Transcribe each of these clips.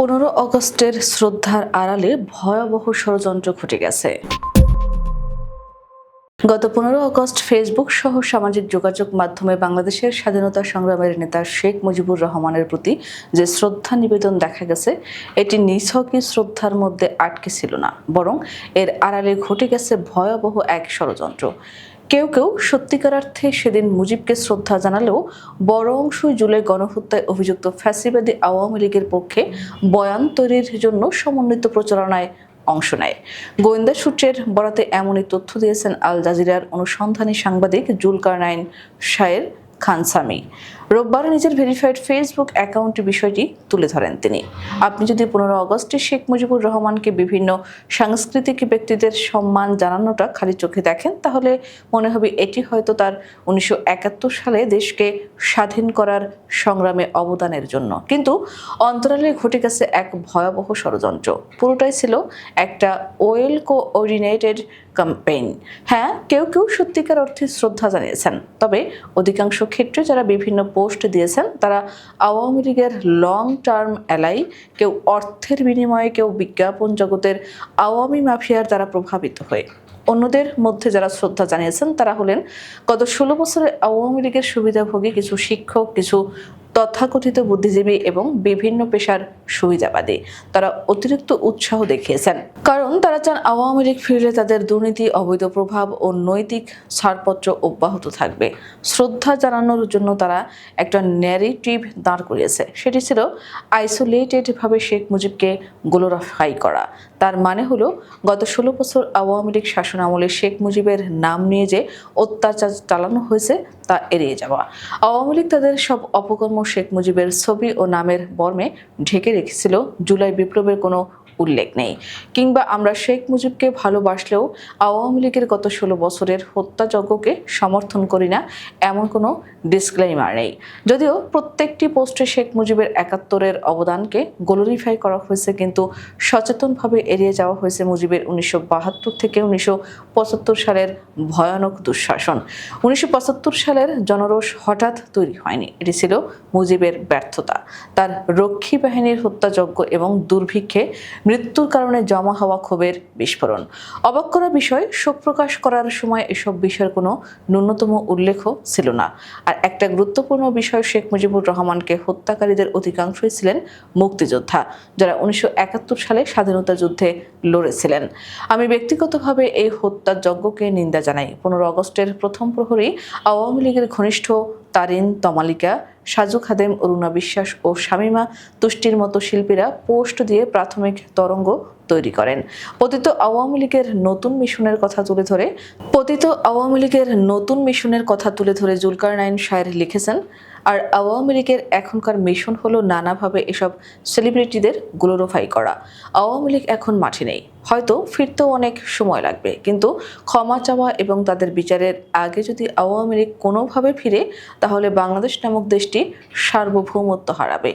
পনেরো অগস্টের শ্রদ্ধার আড়ালে ভয়াবহ ষড়যন্ত্র ঘটে গেছে। গত পনেরো আগস্ট ফেসবুক সহ সামাজিক যোগাযোগ মাধ্যমে বাংলাদেশের স্বাধীনতা সংগ্রামের নেতা শেখ মুজিবুর রহমানের প্রতি যে শ্রদ্ধা নিবেদন দেখা গেছে, এটি নিছকই শ্রদ্ধার মধ্যে আটকে ছিল না, বরং এর আড়ালে ঘটে গেছে ভয়াবহ এক ষড়যন্ত্র। কেউ কেউ সত্যিকার অর্থে সেদিন মুজিবকে শ্রদ্ধা জানালেও বড় অংশই জুলাই গণহত্যায় অভিযুক্ত ফ্যাসিবাদী আওয়ামী লীগের পক্ষে বয়ান তৈরির জন্য সমন্বিত প্রচারণায় অংশ নেয়। গোয়েন্দা সূত্রের বরাতে এমনই তথ্য দিয়েছেন আল জাজিরার অনুসন্ধানী সাংবাদিক জুলকারনাইন শায়ের। খানসামি। রোববার নিজের ভেরিফাইড ফেসবুক অ্যাকাউন্টে বিষয়টি তুলে ধরেন তিনি। আপনি যদি পনেরো আগস্টে শেখ মুজিবুর রহমানকে বিভিন্ন সাংস্কৃতিক ব্যক্তিদের সম্মান জানানোটা খালি চোখে দেখেন, তাহলে মনে হবে এটি হয়তো তার উনিশশো একাত্তর সালে দেশকে স্বাধীন করার সংগ্রামে অবদানের জন্য। কিন্তু অন্তরালে ঘটে গেছে এক ভয়াবহ ষড়যন্ত্র। পুরোটাই ছিল একটা ওয়েল কোঅর্ডিনেটেড ক্যাম্পেইন হ্যাঁ কেউ কেউ সত্যিকার অর্থে শ্রদ্ধা জানিয়েছেন, তবে অধিকাংশ ক্ষেত্রে যারা বিভিন্ন পোস্ট দিয়েছেন, তারা আওয়ামী লীগের লং টার্ম অ্যালাই কেউ অর্থের বিনিময়ে, কেউ বিজ্ঞাপন জগতের আওয়ামী মাফিয়ার দ্বারা প্রভাবিত হয়ে। অন্যদের মধ্যে যারা শ্রদ্ধা জানিয়েছেন, তারা হলেন গত ষোলো বছরে আওয়ামী লীগের সুবিধাভোগী কিছু শিক্ষক, কিছু তথাকথিত বুদ্ধিজীবী এবং বিভিন্ন পেশার সুবিধাবাদী। তারা অতিরিক্ত উৎসাহ দেখিয়েছেন। কারণ তারা চান আওয়ামী লীগ ফিরলে তাদের দুর্নীতি, অবৈধ প্রভাব ও নৈতিক ছাড়পত্র অব্যাহত থাকবে। শ্রদ্ধা জানানোর জন্য তারা একটা ন্যারেটিভ দাঁড় করিয়েছে। সেটি ছিল আইসোলেটেডভাবে শেখ মুজিবকে গ্লোরিফাই করা। তার মানে হলো, গত ষোলো বছর আওয়ামী লীগ শাসন আমলে শেখ মুজিবের নাম নিয়ে যে অত্যাচার চালানো হয়েছে, তা এড়িয়ে যাওয়া। আওয়ামী লীগ তাদের সব অপকর্ম শেখ মুজিবের ছবি ও নামের বর্মে ঢেকে রেখেছিল জুলাই বিপ্লবের কোনো উল্লেখ নেই। কিংবা আমরা শেখ মুজিবকে ভালোবাসলেও আওয়ামী লীগের গত ষোলো বছরের হত্যাযজ্ঞকে সমর্থন করি না, এমন কোনো ডিসক্লেইমার নেই। যদিও প্রত্যেকটি পোস্টে শেখ মুজিবের একাত্তরের অবদানকে গ্লোরিফাই করা হয়েছে, কিন্তু সচেতনভাবে এড়িয়ে যাওয়া হয়েছে মুজিবের উনিশশো বাহাত্তর থেকে উনিশশো পঁচাত্তর সালের ভয়ানক দুঃশাসন। উনিশশো পঁচাত্তর সালের জনরোষ হঠাৎ তৈরি হয়নি, এটি ছিল মুজিবের ব্যর্থতা। তার রক্ষী বাহিনীর হত্যাযজ্ঞ এবং দুর্ভিক্ষে মৃত্যুর কারণে জমা হওয়া ক্ষোভের বিস্ফোরণ। অবাক করা বিষয় শোক প্রকাশ করার সময় এসব বিষয়ের কোনো ন্যূনতম উল্লেখ ছিল না। আর একটা গুরুত্বপূর্ণ বিষয় শেখ মুজিবুর রহমানকে হত্যাকারীদের অধিকাংশই ছিলেন মুক্তিযোদ্ধা, যারা উনিশশো একাত্তর সালে স্বাধীনতা যুদ্ধে লড়েছিলেন। আমি ব্যক্তিগতভাবে এই হত্যাযজ্ঞকে নিন্দা জানাই। পনেরো আগস্টের প্রথম প্রহরী আওয়ামী লীগের ঘনিষ্ঠ তারিন, তমালিকা, সাজু খাদেম, অরুণা বিশ্বাস ও শামিমা তুষ্টির মতো শিল্পীরা পোস্ট দিয়ে প্রাথমিক তরঙ্গ তৈরি করেন। পতিত আওয়ামী লীগের নতুন মিশনের কথা তুলে ধরে পতিত আওয়ামী লীগের নতুন মিশনের কথা তুলে ধরে জুলকার নাইন শায়ের লিখেছেন আর আওয়ামী লীগের এখনকার মিশন হলো নানাভাবে এসব সেলিব্রিটিদের গ্লোরিফাই করা। আওয়ামী লীগ এখন মাঠে নেই। হয়তো ফিরতেও অনেক সময় লাগবে। কিন্তু ক্ষমা চাওয়া এবং তাদের বিচারের আগে যদি আওয়ামী লীগ কোনোভাবে ফিরে, তাহলে বাংলাদেশ নামক দেশটি সার্বভৌমত্ব হারাবে।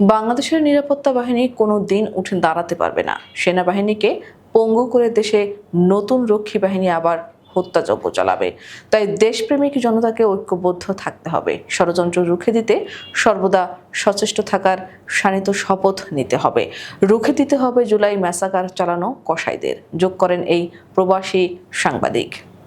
বাংলাদেশের নিরাপত্তা বাহিনী কোনো দিন উঠে দাঁড়াতে পারবে না। সেনাবাহিনীকে পঙ্গু করে দেশে নতুন রক্ষী বাহিনী আবার হত্যাযজ্ঞ চালাবে। তাই দেশপ্রেমিক জনতাকে ঐক্যবদ্ধ থাকতে হবে। ষড়যন্ত্র রুখে দিতে সর্বদা সচেষ্ট থাকার শানিত শপথ নিতে হবে। রুখে দিতে হবে জুলাই ম্যাসাকার চালানো কসাইদের। যোগ করেন এই প্রবাসী সাংবাদিক।